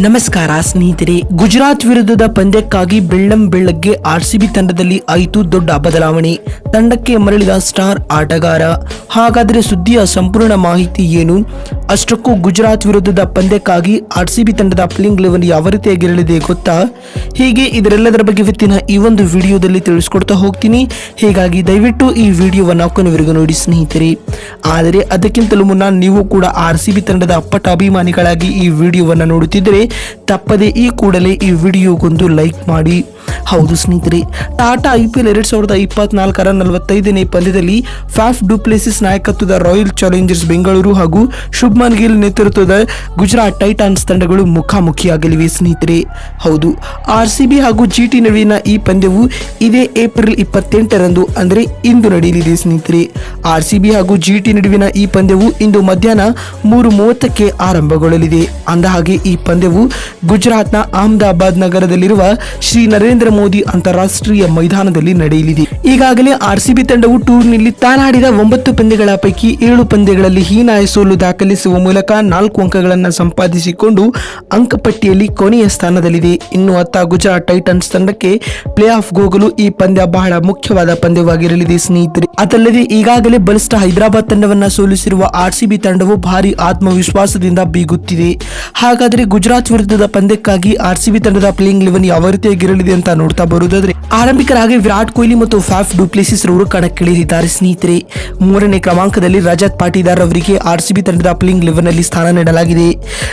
ನಮಸ್ಕಾರ, ಸ್ನೇಹಿತರೆ. ಗುಜರಾತ್ ವಿರುದ್ಧದ ಪಂದ್ಯಕ್ಕಾಗಿ ಬೆಳ್ಳಂ ಬೆಳ್ಳಗ್ಗೆ ಆರ್ಸಿಬಿ ತಂಡದಲ್ಲಿ ಆಯಿತು ದೊಡ್ಡ ಬದಲಾವಣೆ. ತಂಡಕ್ಕೆ ಮರಳಿದ ಸ್ಟಾರ್ ಆಟಗಾರ. ಹಾಗಾದರೆ ಸುದ್ದಿಯ ಸಂಪೂರ್ಣ ಮಾಹಿತಿ ಏನು? ಅಷ್ಟಕ್ಕೂ ಗುಜರಾತ್ ವಿರುದ್ಧದ ಪಂದ್ಯಕ್ಕಾಗಿ ಆರ್ಸಿಬಿ ತಂಡದ ಪ್ಲೇಯಿಂಗ್ ಲೆವೆನ್ ಯಾವ ರೀತಿಯಾಗಿರಲಿದೆ ಗೊತ್ತಾ? ಹೀಗೆ ಇದರೆಲ್ಲದರ ಬಗ್ಗೆ ಇವತ್ತಿನ ಈ ಒಂದು ವಿಡಿಯೋದಲ್ಲಿ ತಿಳಿಸ್ಕೊಡ್ತಾ ಹೋಗ್ತೀನಿ. ಹೀಗಾಗಿ ದಯವಿಟ್ಟು ಈ ವಿಡಿಯೋವನ್ನು ಕೊನೆವರೆಗೂ ನೋಡಿ ಸ್ನೇಹಿತರೆ. ಆದರೆ ಅದಕ್ಕಿಂತಲೂ ಮುನ್ನ ನೀವು ಕೂಡ ಆರ್ ತಂಡದ ಅಪ್ಪಟ ಅಭಿಮಾನಿಗಳಾಗಿ ಈ ವಿಡಿಯೋವನ್ನು ನೋಡುತ್ತಿದ್ದರೆ ತಪ್ಪದೆ ಈ ಕೂಡಲೇ ಈ ವಿಡಿಯೋಗೊಂದು ಲೈಕ್ ಮಾಡಿ. ಹೌದು ಸ್ನೇಹಿತರೆ, ಟಾಟಾ ಐ ಪಿ ಎಲ್ ಎರಡ್ ಸಾವಿರದ ಇಪ್ಪತ್ನಾಲ್ಕರ ನಲವತ್ತೈದನೇ ಪಂದ್ಯದಲ್ಲಿ ಫಾಫ್ ಡುಪ್ಲೆಸಿಸ್ ನಾಯಕತ್ವದ ರಾಯಲ್ ಚಾಲೆಂಜರ್ಸ್ ಬೆಂಗಳೂರು ಹಾಗೂ ಶುಭ್ಮನ್ ಗಿಲ್ ನೇತೃತ್ವದ ಗುಜರಾತ್ ಟೈಟಾನ್ಸ್ ತಂಡಗಳು ಮುಖಾಮುಖಿಯಾಗಲಿವೆ ಸ್ನೇಹಿತರೆ. ಹೌದು, ಆರ್ ಸಿ ಹಾಗೂ ಜಿ ಟಿ ನಡುವಿನ ಈ ಪಂದ್ಯವು ಇದೇ ಏಪ್ರಿಲ್ ಇಪ್ಪತ್ತೆಂಟರಂದು, ಅಂದರೆ ಇಂದು ನಡೆಯಲಿದೆ ಸ್ನೇಹಿತರೆ. ಆರ್ ಸಿ ಹಾಗೂ ಜಿ ಟಿ ನಡುವಿನ ಈ ಪಂದ್ಯವು ಇಂದು ಮಧ್ಯಾಹ್ನ ಮೂರು ಮೂವತ್ತಕ್ಕೆ ಆರಂಭಗೊಳ್ಳಲಿದೆ. ಅಂದಹಾಗೆ, ಈ ಪಂದ್ಯವು ಗುಜರಾತ್ನ ಅಹಮದಾಬಾದ್ ನಗರದಲ್ಲಿರುವ ಶ್ರೀ ನರೇಂದ್ರ ಮೋದಿ ಅಂತಾರಾಷ್ಟ್ರೀಯ ಮೈದಾನದಲ್ಲಿ ನಡೆಯಲಿದೆ. ಈಗಾಗಲೇ ಆರ್ಸಿಬಿ ತಂಡವು ಟೂರ್ನಿಯಲ್ಲಿ ತಾನಾಡಿದ ಒಂಬತ್ತು ಪಂದ್ಯಗಳ ಪೈಕಿ ಏಳು ಪಂದ್ಯಗಳಲ್ಲಿ ಹೀನಾಯ ಸೋಲು ದಾಖಲಿಸುವ ಮೂಲಕ ನಾಲ್ಕು ಅಂಕಗಳನ್ನು ಸಂಪಾದಿಸಿಕೊಂಡು ಅಂಕಪಟ್ಟಿಯಲ್ಲಿ ಕೊನೆಯ ಸ್ಥಾನದಲ್ಲಿದೆ. ಇನ್ನು ಅತ್ತ ಗುಜರಾತ್ ಟೈಟನ್ಸ್ ತಂಡಕ್ಕೆ ಪ್ಲೇ ಆಫ್ ಹೋಗಲು ಈ ಪಂದ್ಯ ಬಹಳ ಮುಖ್ಯವಾದ ಪಂದ್ಯವಾಗಿರಲಿದೆ ಸ್ನೇಹಿತರೆ. ಅದಲ್ಲದೆ ಈಗಾಗಲೇ ಬಲಿಷ್ಠ ಹೈದರಾಬಾದ್ ತಂಡವನ್ನು ಸೋಲಿಸಿರುವ ಆರ್ಸಿಬಿ ತಂಡವು ಭಾರಿ ಆತ್ಮವಿಶ್ವಾಸದಿಂದ ಬೀಗುತ್ತಿದೆ. ಹಾಗಾದರೆ ಗುಜರಾತ್ ವಿರುದ್ಧದ ಪಂದ್ಯಕ್ಕಾಗಿ ಆರ್ಸಿಬಿ ತಂಡದ ಪ್ಲೇಯಿಂಗ್ ಲೆವೆನ್ ಯಾವ ರೀತಿಯಾಗಿರಲಿದೆ ಅಂತ ನೋಡ್ತಾ ಬರುವುದಾದ್ರೆ ಆರಂಭಿಕರಾಗಿ ವಿರಾಟ್ ಕೊಹ್ಲಿ ಮತ್ತು ಫ್ಯಾಫ್ ಡುಪ್ಲೆಸಿಸ್ ರವರು ಕಣಕ್ಕಿಳಿದಿದ್ದಾರೆ. ಸ್ನೇಹಿತರೆ, ಮೂರನೇ ಕ್ರಮಾಂಕದಲ್ಲಿ ರಜತ್ ಪಾಟೀದಾರ್ ಅವರಿಗೆ ಆರ್ ಸಿ ಬಿ ತಂಡದ ಪ್ಲೇಯಿಂಗ್ ಲೆವೆನ್ ಅಲ್ಲಿ ಸ್ಥಾನ ನೀಡಲಾಗಿದೆ.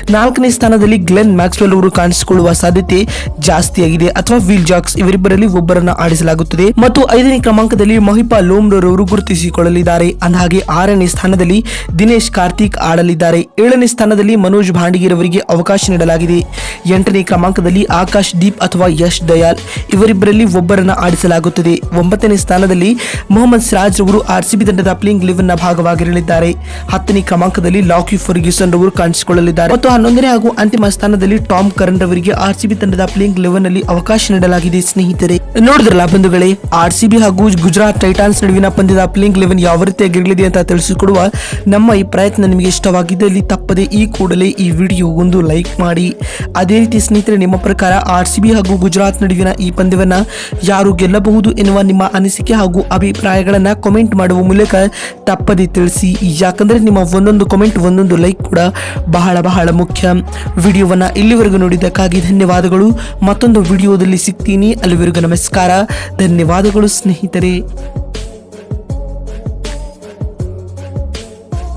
ನಾಲ್ಕನೇ ಸ್ಥಾನದಲ್ಲಿ ಗ್ಲೆನ್ ಮ್ಯಾಕ್ಸ್ವೆಲ್ ಅವರು ಕಾಣಿಸಿಕೊಳ್ಳುವ ಸಾಧ್ಯತೆ ಜಾಸ್ತಿಯಾಗಿದೆ. ಅಥವಾ ವಿಲ್ ಜಾಕ್ಸ್ ಇವರಿಬ್ಬರಲ್ಲಿ ಒಬ್ಬರನ್ನ ಆಡಿಸಲಾಗುತ್ತದೆ. ಮತ್ತು ಐದನೇ ಕ್ರಮಾಂಕದಲ್ಲಿ ಮಹಿಪಾ ಲೋಮ್ರೋರ್ ಅವರು ಗುರುತಿಸಿಕೊಳ್ಳಲಿದ್ದಾರೆ. ಅಂದಹಾಗೆ, ಆರನೇ ಸ್ಥಾನದಲ್ಲಿ ದಿನೇಶ್ ಕಾರ್ತಿಕ್ ಆಡಲಿದ್ದಾರೆ. ಏಳನೇ ಸ್ಥಾನದಲ್ಲಿ ಮನೋಜ್ ಭಾಂಡಿಗೀರ್ ಅವರಿಗೆ ಅವಕಾಶ ನೀಡಲಾಗಿದೆ. ಎಂಟನೇ ಕ್ರಮಾಂಕದಲ್ಲಿ ಆಕಾಶ್ ದೀಪ್ ಅಥವಾ ಯಶ್ ದಯಾಲ್ ಇವರಿಬ್ಬರಲ್ಲಿ ಒಬ್ಬರನ್ನ ಆಡಿಸಲಾಗುತ್ತದೆ. ಒಂಬತ್ತನೇ ಸ್ಥಾನದಲ್ಲಿ ಮೊಹಮ್ಮದ್ ಸಿರಾಜ್ ರವರು ಆರ್ಸಿಬಿ ತಂಡದ ಪ್ಲೇಯಿಂಗ್ ಲೆವೆನ್ನ ಭಾಗವಾಗಿರಲಿದ್ದಾರೆ. ಹತ್ತನೇ ಕ್ರಮಾಂಕದಲ್ಲಿ ಲಾಕಿ ಫರ್ಗ್ಯೂಸನ್ ರವರು ಕಾಣಿಸಿಕೊಳ್ಳಲಿದ್ದಾರೆ. ಮತ್ತು ಹನ್ನೊಂದನೇ ಹಾಗೂ ಅಂತಿಮ ಸ್ಥಾನದಲ್ಲಿ ಟಾಮ್ ಕರಣ್ ರವರಿಗೆ ಆರ್ಸಿಬಿ ತಂಡದ ಪ್ಲೇಯಿಂಗ್ ಲೆವೆನ್ನಲ್ಲಿ ಅವಕಾಶ ನೀಡಲಾಗಿದೆ. ಸ್ನೇಹಿತರೆ, ನೋಡಿದ್ರಲ್ಲ ಬಂಧುಗಳೇ ಆರ್ಸಿಬಿ ಹಾಗೂ ಗುಜರಾತ್ ಟೈಟಾನ್ಸ್ ನಡುವಿನ ಪಂದ್ಯದ ಪ್ಲೇಯಿಂಗ್ ಲೆವೆನ್ ಯಾವ ರೀತಿಯಾಗಿರಲಿದೆ ಅಂತ ತಿಳಿಸಿಕೊಡುವ ನಮ್ಮ ಈ ಪ್ರಯತ್ನ ನಿಮಗೆ ಇಷ್ಟವಾಗಿದ್ದಲ್ಲಿ ತಪ್ಪದೆ ಈ ಕೂಡಲೇ ಈ ವಿಡಿಯೋ ಒಂದು ಲೈಕ್ ಮಾಡಿ. ಅದೇ ರೀತಿ ಸ್ನೇಹಿತರೆ, ನಿಮ್ಮ ಪ್ರಕಾರ ಆರ್ ಹಾಗೂ ಗುಜರಾತ್ ನಡುವಿನ ಈ ಪಂದ್ಯವನ್ನ ಯಾರು ಗೆಲ್ಲಬಹುದು ಎನ್ನುವ ನಿಮ್ಮ ಅನಿಸಿಕೆ ಹಾಗೂ ಅಭಿಪ್ರಾಯಗಳನ್ನ ಕಮೆಂಟ್ ಮಾಡುವ ಮೂಲಕ ತಪ್ಪದೆ ತಿಳಿಸಿ. ಯಾಕಂದ್ರೆ ನಿಮ್ಮ ಒಂದೊಂದು ಕಮೆಂಟ್ ಒಂದೊಂದು ಲೈಕ್ ಕೂಡ ಬಹಳ ಬಹಳ ಮುಖ್ಯ. ವಿಡಿಯೋವನ್ನ ಇಲ್ಲಿವರೆಗೂ ನೋಡಿದ್ದಕ್ಕಾಗಿ ಧನ್ಯವಾದಗಳು. ಮತ್ತೊಂದು ವಿಡಿಯೋದಲ್ಲಿ ಸಿಗ್ತೀನಿ. ಅಲ್ಲಿವರೆಗೂ ನಮಸ್ಕಾರ. ಧನ್ಯವಾದಗಳು ಸ್ನೇಹಿತರೆ.